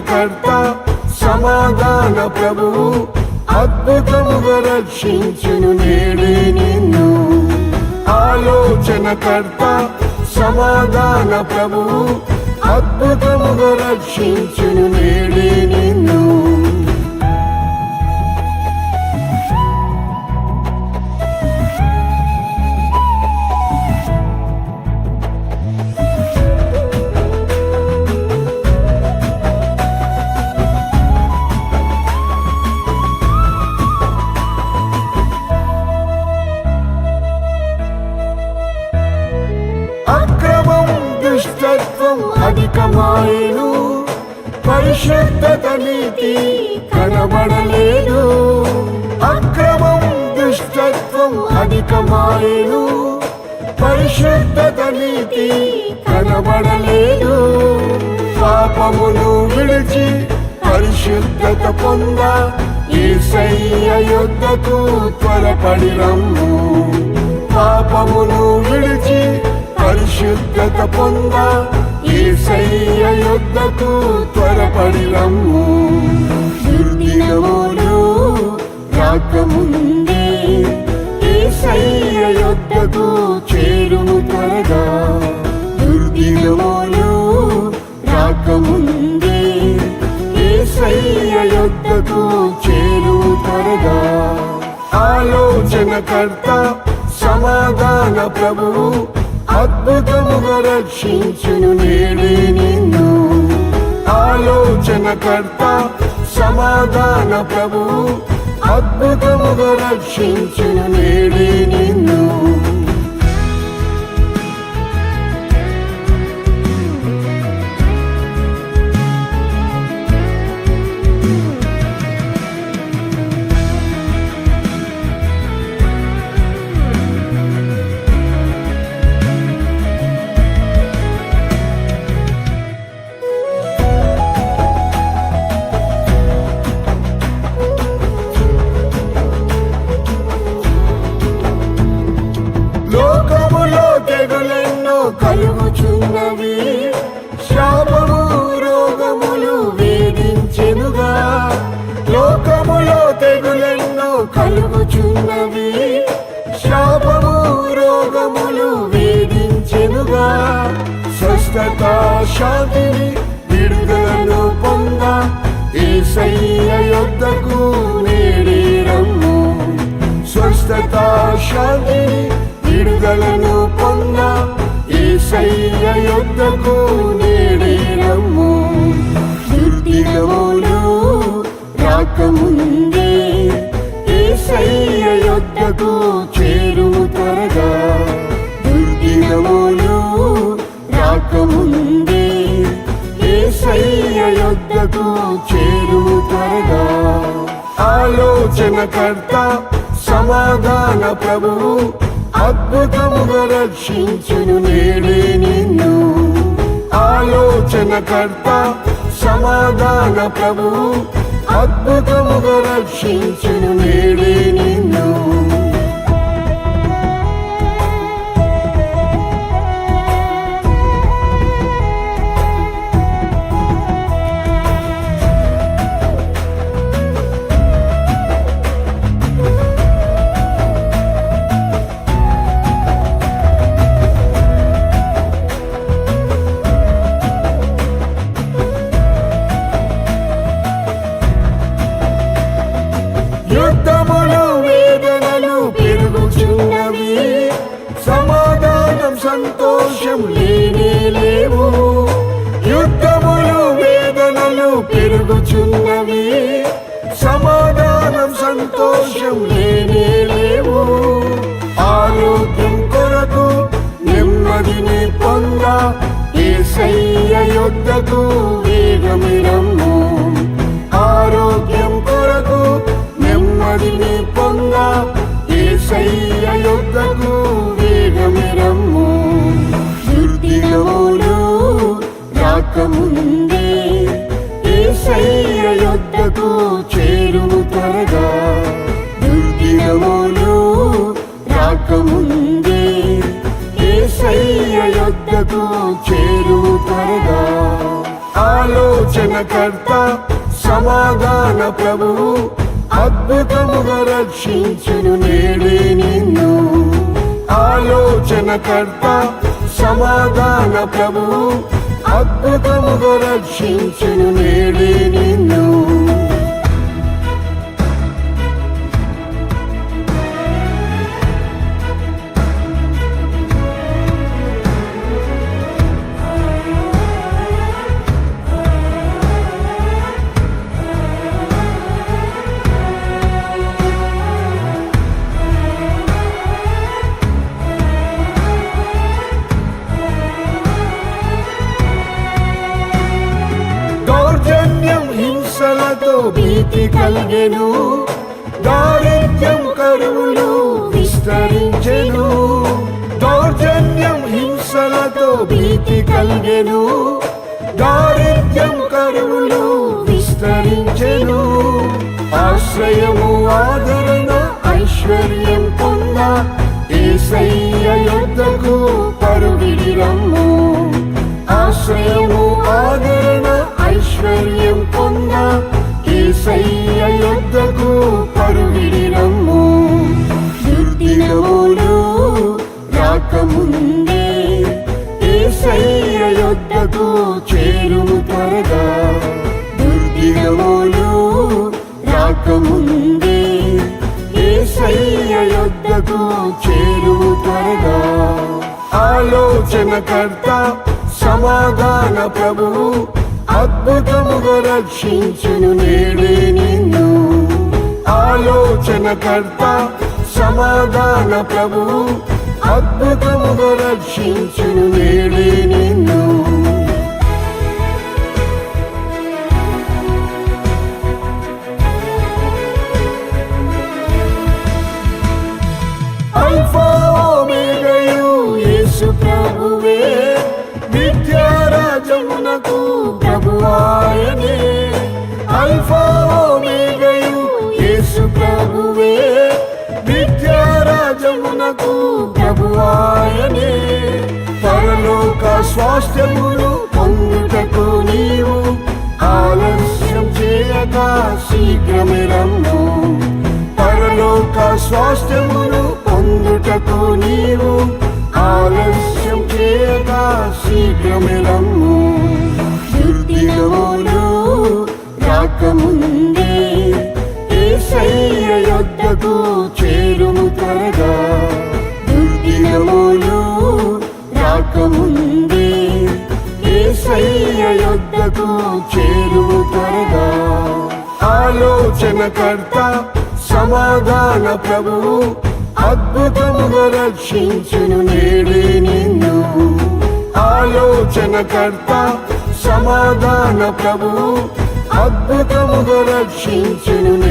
కర్త సమాధాన ప్రభువు అద్భుతముగా రక్షించును నేడే నిన్ను. ఆలోచన కర్త సమాధాన ప్రభువు అద్భుతముగా రక్షించును నేడే నిన్ను. అధికమాయను పరిశుద్ధత నీతి కనబడలేదు అక్రమం దుష్టత్వం అధికమాయను. పరిశుద్ధత నీతి కనబడలేదు పాపమును విడిచి పరిశుద్ధత పొంద ఏసయ్య యొద్దకు త్వరపడి రమ్ము పాపమును విడిచి పరిశుద్ధత పొంద ఏసయ్య యొద్దకు త్వరపడి రమ్ము దుర్దినములు రాకముందే ఏసయ్య యొద్దకు చేరుము త్వరగా. దుర్దినములు రాకముందే ఏసయ్య యొద్దకు త్వరగా. ఆలోచనకర్త సమాధాన ప్రభువు అద్భుతముగా రక్షించును నేడే నిన్ను. ఆలోచనకర్త సమాధాన ప్రభు అద్భుతముగా రక్షించును నేడే నిన్ను. తెగులెన్నో కలుగుచున్నవి. శాపము రోగములు వేధించెనుగా. లోకములో తెగులెన్నో కలుగుచున్నవి. శాపము రోగములు వేధించెనుగా. స్వస్థత శాంతిని విడుదలను పొంద. ఏసయ్య యొద్దకు నేడే స్వస్థత శాంతిని విడుదలను పొంద ఏసయ్య యొద్దకు నేడే రమ్ము రాకముందే ఏసయ్య యొద్దకు చేరుము త్వరగా. దుర్దినములు రాకముందే ఏసయ్య యొద్దకు చేరుము త్వరగా. ఆలోచనకర్త సమాధాన ప్రభువు అద్భుతముగా రక్షించును నేడే నిన్ను. ఆలోచనకర్త సమాధాన ప్రభు అద్భుతముగా రక్షించును నేడే నిన్ను. సమాధానం సంతోషం లేనే లేవు. యుద్ధములు వేదనలు పెరుగుచున్నవి. సమాధానం సంతోషం లేనే లేవు. ఆరోగ్యం కొరకు నెమ్మదిని పొంద ఏసయ్య యుద్ధకు వేగమిరమ్ము ఆరోగ్యం కొరకు నెమ్మదిని పొంద ఏసయ్య యుద్ధకు రాకముందే ఏసయ్య యొద్దకు యొద్దకు చేరుము త్వరగా. దుర్దినములు రాకముందే ఏసయ్య యొద్దకు చేరుము త్వరగా. ఆలోచనకర్త సమాధాన ప్రభువు అద్భుతముగా రక్షించును నేడే నిన్ను. ఆలోచనకర్త సమాధాన ప్రభువు అద్భుతముగా రక్షించును భీతి కలిగెను. దారిద్ర్యం కరువులు విస్తరించెను. దౌర్జన్యం హింసలతో భీతి కలిగెను. దారిద్ర్యం కరువులు విస్తరించెను. ఆశ్రయము ఆదరణ ఆలోచనకర్త సమాధాన ప్రభువు అద్భుతముగా రక్షించును నేడే నిన్ను. ఆలోచనకర్త సమాధాన ప్రభువు అద్భుతముగా రక్షించును నేడే నిన్ను. అల్ఫా ఓమేగయు యేసు ప్రభువే. నిత్యరాజమునకు ప్రభువాయనే. పరలోక స్వాస్థ్యమును పొందుటకు నీవు ఆలస్యం చేయక శీఘ్రమే రమ్ము. పరలోక స్వాస్థ్యమును పొందుటకు నీవు ఆలస్యం చేయక శీఘ్రమే రమ్ము. దుర్దినములు రాకముందే ఏసయ్య యొద్దకు చేరుము త్వరగా. దుర్దినములు రాకముందే ఏసయ్య యొద్దకు చేరుము త్వరగా. ఆలోచనకర్త సమాధాన ప్రభువు అద్భుతముగా రక్షించును నేడే నిన్ను. ఆలోచనకర్త సమాధాన ప్రభువు అద్భుతముగా రక్షించును